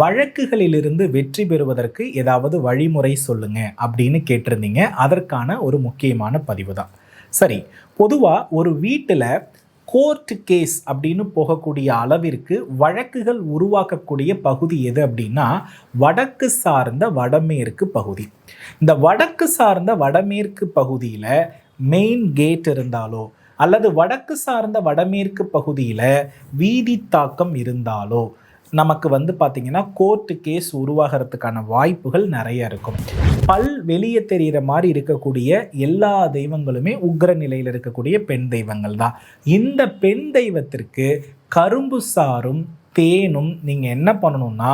வழக்குகளிலிருந்து வெற்றி பெறுவதற்கு ஏதாவது வழிமுறை சொல்லுங்க அப்படின்னு கேட்டிருந்தீங்க. அதற்கான ஒரு முக்கியமான பதிவு தான். சரி பொதுவாக ஒரு வீட்டில் கோர்ட் கேஸ் அப்படின்னு போகக்கூடிய அளவிற்கு வழக்குகள் உருவாக்கக்கூடிய பகுதி எது அப்படின்னா வடக்கு சார்ந்த வடமேற்கு பகுதி. இந்த வடக்கு சார்ந்த வடமேற்கு பகுதியில் மெயின் கேட் இருந்தாலோ அல்லது வடக்கு சார்ந்த வடமேற்கு பகுதியில் வீதி தாக்கம் இருந்தாலோ நமக்கு வந்து பார்த்திங்கன்னா கோர்ட்டு கேஸ் உருவாகிறதுக்கான வாய்ப்புகள் நிறைய இருக்கும். பல் வெளியே தெரிகிற மாதிரி இருக்கக்கூடிய எல்லா தெய்வங்களுமே உக்ர நிலையில் இருக்கக்கூடிய பெண் தெய்வங்கள் தான். இந்த பெண் தெய்வத்திற்கு கரும்பு சாரும் தேனும் நீங்கள் என்ன பண்ணணும்னா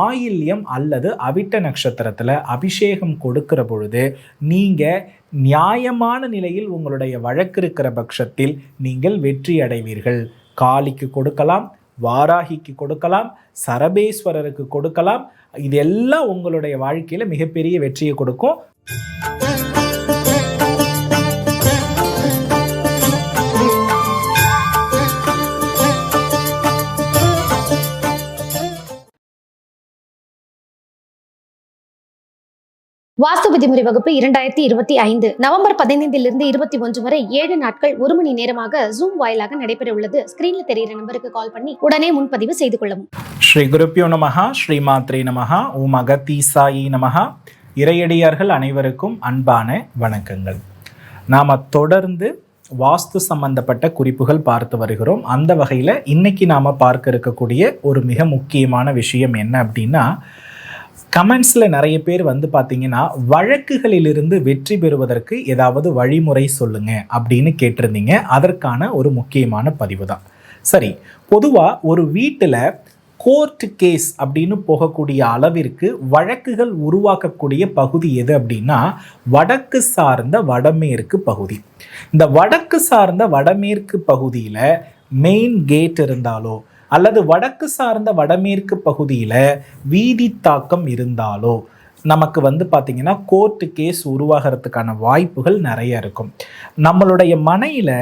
ஆயில்யம் அல்லது அவிட்ட நட்சத்திரத்தில் அபிஷேகம் கொடுக்கிற பொழுது நீங்கள் நியாயமான நிலையில் உங்களுடைய வழக்கு இருக்கிற பட்சத்தில் நீங்கள் வெற்றி அடைவீர்கள். காளிக்கு கொடுக்கலாம் வாராகிக்கு கொடுக்கலாம் சரபேஸ்வரருக்கு கொடுக்கலாம். இதெல்லாம் உங்களுடைய வாழ்க்கையில் மிகப்பெரிய வெற்றியை கொடுக்கும். வாஸ்து விதிமுறை வகுப்பு இரண்டாயிரத்தி இருபத்தி ஐந்து. நவம்பர் பதினைந்திலிருந்து இருபத்தி ஒன்று வரை ஏழு நாட்கள் ஒரு மணி நேரமாக ஜூம் வாயிலாக நடைபெற உள்ளது. ஸ்கிரீன்ல தெரியிற நம்பருக்கு கால் பண்ணி உடனே முன்பதிவு செய்து கொள்ளவும். ஸ்ரீ குருப்பியோ நமஹா ஸ்ரீ மாத்ரே நமஹா ஓம் அகத்தீசாயி நமஹா. இறையடியார்கள் அனைவருக்கும் அன்பான வணக்கங்கள். நாம் தொடர்ந்து வாஸ்து சம்பந்தப்பட்ட குறிப்புகள் பார்த்து வருகிறோம். அந்த வகையில் இன்னைக்கு நாம் பார்க்க இருக்கக்கூடிய ஒரு மிக முக்கியமான விஷயம் என்ன அப்படின்னா கமெண்ட்ஸில் நிறைய பேர் வந்து பார்த்தீங்கன்னா வழக்குகளிலிருந்து வெற்றி பெறுவதற்கு ஏதாவது வழிமுறை சொல்லுங்க அப்படின்னு கேட்டிருந்தீங்க. அதற்கான ஒரு முக்கியமான பதிவு தான். சரி பொதுவாக ஒரு வீட்டில் கோர்ட் கேஸ் அப்படின்னு போகக்கூடிய அளவிற்கு வழக்குகள் உருவாக்கக்கூடிய பகுதி எது அப்படின்னா வடக்கு சார்ந்த வடமேற்கு பகுதி. இந்த வடக்கு சார்ந்த வடமேற்கு பகுதியில் மெயின் கேட் இருந்தாலோ அல்லது வடக்கு சார்ந்த வடமேற்கு பகுதியில் வீதி தாக்கம் இருந்தாலோ நமக்கு வந்து பார்த்திங்கன்னா கோர்ட்டு கேஸ் உருவாகிறதுக்கான வாய்ப்புகள் நிறைய இருக்கும். நம்மளுடைய மனையில்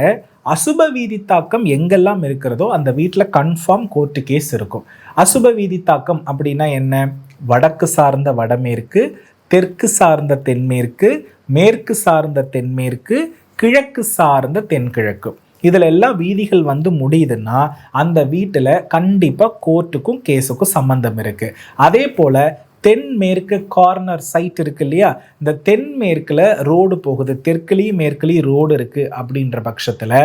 அசுப வீதி தாக்கம் எங்கெல்லாம் இருக்கிறதோ அந்த வீட்டில் கன்ஃபார்ம் கோர்ட்டு கேஸ் இருக்கும். அசுப வீதி தாக்கம் அப்படின்னா என்ன? வடக்கு சார்ந்த வடமேற்கு தெற்கு சார்ந்த தென்மேற்கு மேற்கு சார்ந்த தென்மேற்கு கிழக்கு சார்ந்த தென்கிழக்கு. இதில் எல்லாம் வீதிகள் வந்து முடியுதுன்னா அந்த வீட்டில் கண்டிப்பாக கோர்ட்டுக்கும் கேஸுக்கும் சம்மந்தம் இருக்குது அதே போல் தென்மேற்கு கார்னர் சைட் இருக்கு இல்லையா? இந்த தென்மேற்கில் ரோடு போகுது. தெற்குலேயும் மேற்குலேயும் ரோடு இருக்குது அப்படின்ற பட்சத்தில்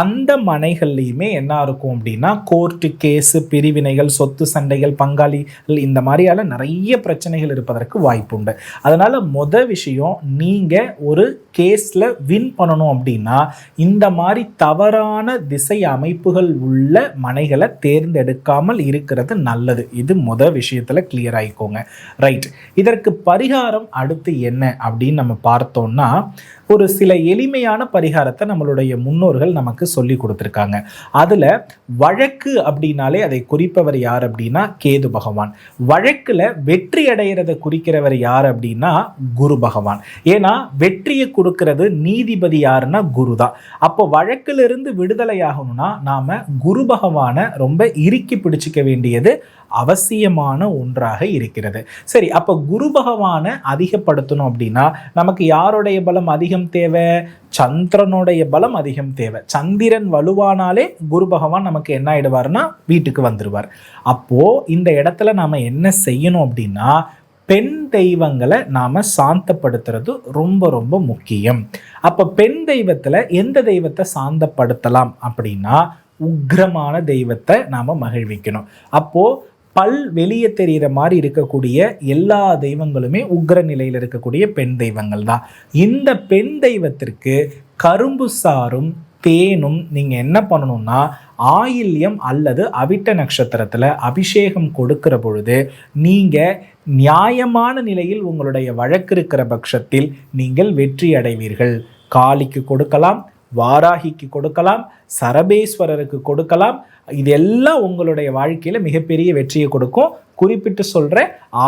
அந்த மனைகள்லையுமே என்ன இருக்கும் அப்படின்னா கோர்ட்டு கேஸு பிரிவினைகள் சொத்து சண்டைகள் பங்காளிகள் இந்த மாதிரியால நிறைய பிரச்சனைகள் இருப்பதற்கு வாய்ப்பு உண்டு. அதனால் மொத விஷயம் நீங்கள் ஒரு கேஸில் வின் பண்ணணும் அப்படின்னா இந்த மாதிரி தவறான திசை அமைப்புகள் உள்ள மனைகளை தேர்ந்தெடுக்காமல் இருக்கிறது நல்லது. இது மொதல் விஷயத்தில் கிளியர் ஆகிக்கோங்க ரைட் இதற்கு பரிகாரம் அடுத்து என்ன அப்படின்னு நம்ம பார்த்தோம்னா ஒரு சில எளிமையான பரிகாரத்தை நம்மளுடைய முன்னோர்கள் நமக்கு சொல்லி கொடுத்துருக்காங்க. அதில் வழக்கு அப்படின்னாலே அதை குறிப்பவர் யார் அப்படின்னா கேது பகவான். வழக்கில் வெற்றி அடைகிறத குறிக்கிறவர் யார் அப்படின்னா குரு பகவான். ஏன்னா வெற்றியை கொடுக்கறது நீதிபதி யாருன்னா குரு தான். அப்போ வழக்கிலிருந்து விடுதலை ஆகணும்னா நாம் குரு பகவானை ரொம்ப இறுக்கி பிடிச்சிக்க வேண்டியது அவசியமான ஒன்றாக இருக்கிறது. சரி அப்போ குரு பகவானை அதிகப்படுத்தணும் அப்படின்னா நமக்கு யாருடைய பலம் அதிகம் தேவை சந்திரனுடைய பலம் அதிகம் தேவை. சந்திரன் வலுவானாலே குரு பகவான் நமக்கு என்ன ஆயிடுவார்னா வீட்டுக்கு வந்துடுவார் அப்போ இந்த இடத்துல நாம என்ன செய்யணும் அப்படின்னா பெண் தெய்வங்களை நாம சாந்தப்படுத்துறது ரொம்ப ரொம்ப முக்கியம். அப்போ பெண் தெய்வத்தில் எந்த தெய்வத்தை சாந்தப்படுத்தலாம் அப்படின்னா உக்ரமான தெய்வத்தை நாம் மகிழ்விக்கணும். அப்போது பல் வெளியே தெரிகிற மாதிரி இருக்கக்கூடிய எல்லா தெய்வங்களுமே உக்ர நிலையில் இருக்கக்கூடிய பெண் தெய்வங்கள் தான் இந்த பெண் தெய்வத்திற்கு கரும்பு சாரும் தேனும் நீங்கள் என்ன பண்ணணும்னா ஆயில்யம் அல்லது அவிட்ட நட்சத்திரத்தில் அபிஷேகம் கொடுக்கிற பொழுது நீங்கள் நியாயமான நிலையில் உங்களுடைய வழக்கு இருக்கிற பட்சத்தில் நீங்கள் வெற்றி அடைவீர்கள். காளிக்கு கொடுக்கலாம் வாராகிக்கு கொடுக்கலாம் சரபேஸ்வரருக்கு கொடுக்கலாம். இது எல்லாம் உங்களுடைய வாழ்க்கையில் மிகப்பெரிய வெற்றியை கொடுக்கும். குறிப்பிட்டு சொல்கிற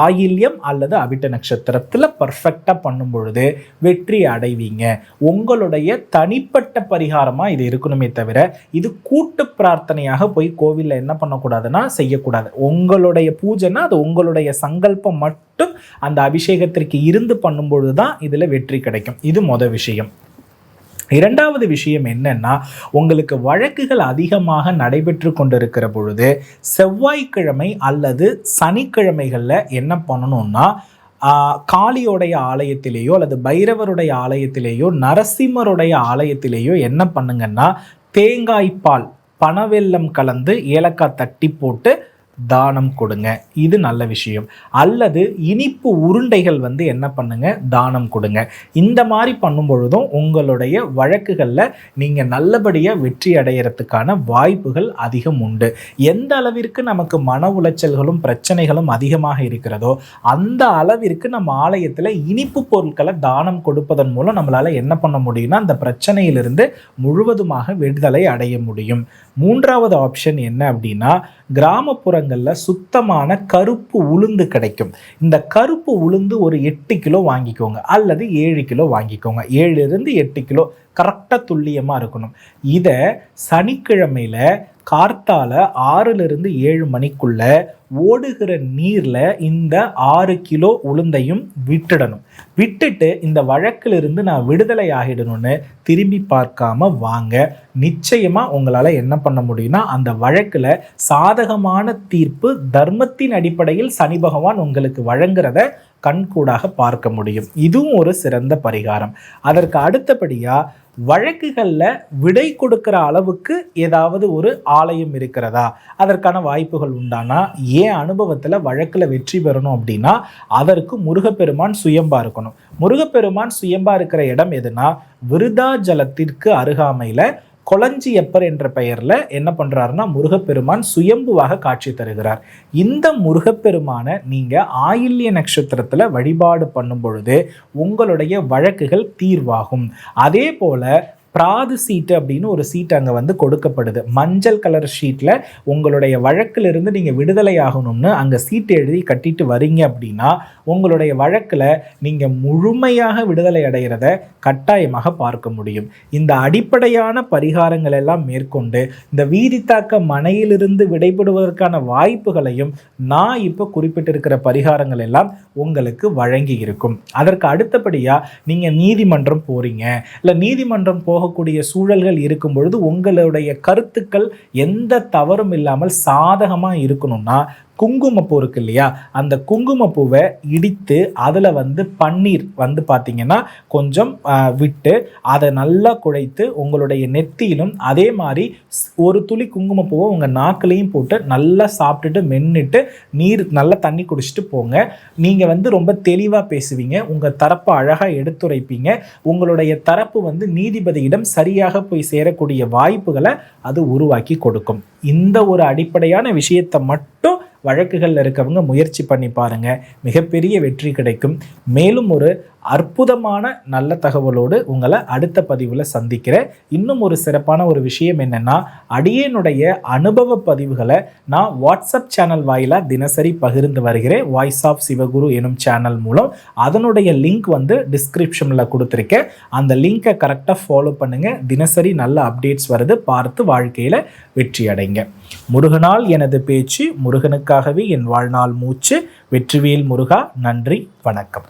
ஆயில்யம் அல்லது அவிட்ட நட்சத்திரத்தில் பர்ஃபெக்டாக பண்ணும் பொழுது வெற்றி அடைவீங்க. உங்களுடைய தனிப்பட்ட பரிகாரமாக இது இருக்கணுமே தவிர இது கூட்டு பிரார்த்தனையாக போய் கோவிலில் என்ன பண்ணக்கூடாதுன்னா செய்யக்கூடாது. உங்களுடைய பூஜைன்னா அது உங்களுடைய சங்கல்பம் மட்டும் அந்த அபிஷேகத்திற்கு இருந்து பண்ணும் பொழுது தான் இதில் வெற்றி கிடைக்கும். இது மொதல் விஷயம். இரண்டாவது விஷயம் என்னன்னா உங்களுக்கு வழக்குகள் அதிகமாக நடைபெற்று கொண்டிருக்கிற பொழுது செவ்வாய்க்கிழமை அல்லது சனிக்கிழமைகளில் என்ன பண்ணணும்னா காளியோடைய ஆலயத்திலேயோ அல்லது பைரவருடைய ஆலயத்திலேயோ நரசிம்மருடைய ஆலயத்திலேயோ என்ன பண்ணுங்கன்னா தேங்காய் பால் பனவெல்லம் கலந்து ஏலக்காய் தட்டி போட்டு தானம் கொடுங்க. இது நல்ல விஷயம். அல்லது இனிப்பு உருண்டைகள் வந்து என்ன பண்ணுங்க? தானம் கொடுங்க. இந்த மாதிரி பண்ணும் பொழுதும் உங்களுடைய வழக்குகளில் நீங்கள் நல்லபடியாக வெற்றி அடையிறதுக்கான வாய்ப்புகள் அதிகம் உண்டு. எந்த அளவிற்கு நமக்கு மன உளைச்சல்களும் பிரச்சனைகளும் அதிகமாக இருக்கிறதோ அந்த அளவிற்கு நம்ம ஆலயத்தில் இனிப்பு பொருட்களை தானம் கொடுப்பதன் மூலம் நம்மளால் என்ன பண்ண முடியும்னா அந்த பிரச்சனையிலிருந்து முழுவதுமாக விடுதலை அடைய முடியும். மூன்றாவது ஆப்ஷன் என்ன அப்படின்னா கிராமப்புறங்கள் கிராமப்புறங்களில் சுத்தமான கருப்பு உளுந்து கிடைக்கும். இந்த கருப்பு உளுந்து ஒரு எட்டு கிலோ வாங்கிக்கோங்க. அல்லது ஏழு கிலோ வாங்கிக்கோங்க. ஏழுலேருந்து எட்டு கிலோ கரெக்டாக துல்லியமாக இருக்கணும். இதை சனிக்கிழமையில் கார்த்தால ஆறுலேருந்து ஏழு மணிக்குள்ள ஓடுகிற நீரில் இந்த ஆறு கிலோ உளுந்தையும் விட்டுடணும். விட்டுட்டு இந்த வழக்கிலிருந்து நான் விடுதலை ஆகிடணும்னு திரும்பி பார்க்காம வாங்க. நிச்சயமாக உங்களால் என்ன பண்ண முடியும்னா அந்த வழக்கில் சாதகமான தீர்ப்பு தர்மத்தின் அடிப்படையில் சனி பகவான் உங்களுக்கு வழங்குறத கண்கூடாக பார்க்க முடியும். இதுவும் ஒரு சிறந்த பரிகாரம். அதற்கு அடுத்தபடியாக வழக்குகளில் விடை கொடுக்குற அளவுக்கு ஏதாவது ஒரு ஆலயம் இருக்கிறதா? அதற்கான வாய்ப்புகள் உண்டானா? ஏன் அனுபவத்தில் வழக்கில் வெற்றி பெறணும் அப்படின்னா அதற்கு முருகப்பெருமான் சுயம்பா இருக்கணும். முருகப்பெருமான் சுயம்பா இருக்கிற இடம் எதுனா விருதாஜலத்திற்கு அருகாமையில் கொளஞ்சியப்பர் என்ற பெயர்ல என்ன பண்றாருன்னா முருகப்பெருமான் சுயம்புவாக காட்சி தருகிறார். இந்த முருகப்பெருமானை நீங்கள் ஆயில்ய நட்சத்திரத்தில் வழிபாடு பண்ணும் பொழுது உங்களுடைய வழக்குகள் தீர்வாகும். அதே போல பிராது சீட்டு அப்படின்னு ஒரு சீட் அங்கே வந்து கொடுக்கப்படுது. மஞ்சள் கலர் ஷீட்டில் உங்களுடைய வழக்கிலிருந்து நீங்கள் விடுதலை ஆகணும்னு அங்கே சீட்டு எழுதி கட்டிட்டு வரீங்க அப்படின்னா உங்களுடைய வழக்கில் நீங்கள் முழுமையாக விடுதலை அடைகிறத கட்டாயமாக பார்க்க முடியும். இந்த அடிப்படையான பரிகாரங்கள் எல்லாம் மேற்கொண்டு இந்த வீதித்தாக்க மனையிலிருந்து விடைபடுவதற்கான வாய்ப்புகளையும் நான் இப்போ குறிப்பிட்டிருக்கிற பரிகாரங்கள் எல்லாம் உங்களுக்கு வழங்கி இருக்கும் அதற்கு அடுத்தபடியாக நீங்கள் நீதிமன்றம் போகிறீங்க இல்லை நீதிமன்றம் போகக்கூடிய சூழல்கள் இருக்கும் பொழுது உங்களுடைய கருத்துக்கள் எந்த தவறும் இல்லாமல் சாதகமாக இருக்கணும்னா குங்குமப்பூ இருக்கு இல்லையா அந்த குங்குமப்பூவை இடித்து அதில் வந்து பன்னீர் வந்து பார்த்தீங்கன்னா கொஞ்சம் விட்டு அதை நல்லா குழைத்து உங்களுடைய நெத்தியிலும் அதே மாதிரி ஒரு துளி குங்குமப்பூவை உங்கள் நாக்குலேயும் போட்டு நல்லா சாப்பிட்டுட்டு மென்னுட்டு நீர் நல்லா தண்ணி குடிச்சிட்டு போங்க. நீங்கள் வந்து ரொம்ப தெளிவாக பேசுவீங்க. உங்கள் தரப்பை அழகாக எடுத்துரைப்பீங்க. உங்களுடைய தரப்பு வந்து நீதிபதியிடம் சரியாக போய் சேரக்கூடிய வாய்ப்புகளை அது உருவாக்கி கொடுக்கும். இந்த ஒரு அடிப்படையான விஷயத்தை மட்டும் வழக்குகளில் இருக்கவங்க முயற்சி பண்ணி பாருங்கள் மிகப்பெரிய வெற்றி கிடைக்கும். மேலும் ஒரு அற்புதமான நல்ல தகவலோடு உங்களை அடுத்த பதிவில் சந்திக்கிறேன். இன்னும் ஒரு சிறப்பான ஒரு விஷயம் என்னென்னா அடியேனுடைய அனுபவ பதிவுகளை நான் வாட்ஸ்அப் சேனல் வாயிலாக தினசரி பகிர்ந்து வருகிறேன். வாய்ஸ் ஆஃப் சிவகுரு எனும் சேனல் மூலம். அதனுடைய லிங்க் வந்து டிஸ்கிரிப்ஷனில் கொடுத்துருக்கேன். அந்த லிங்கை கரெக்டாக ஃபாலோ பண்ணுங்கள் தினசரி நல்ல அப்டேட்ஸ் வருது. பார்த்து வாழ்க்கையில் வெற்றி அடைங்க. முருகனால் எனது பேச்சு முருகனுக்காகவே என் வாழ்நாள் மூச்சு. வெற்றிவேல் முருகா நன்றி வணக்கம்.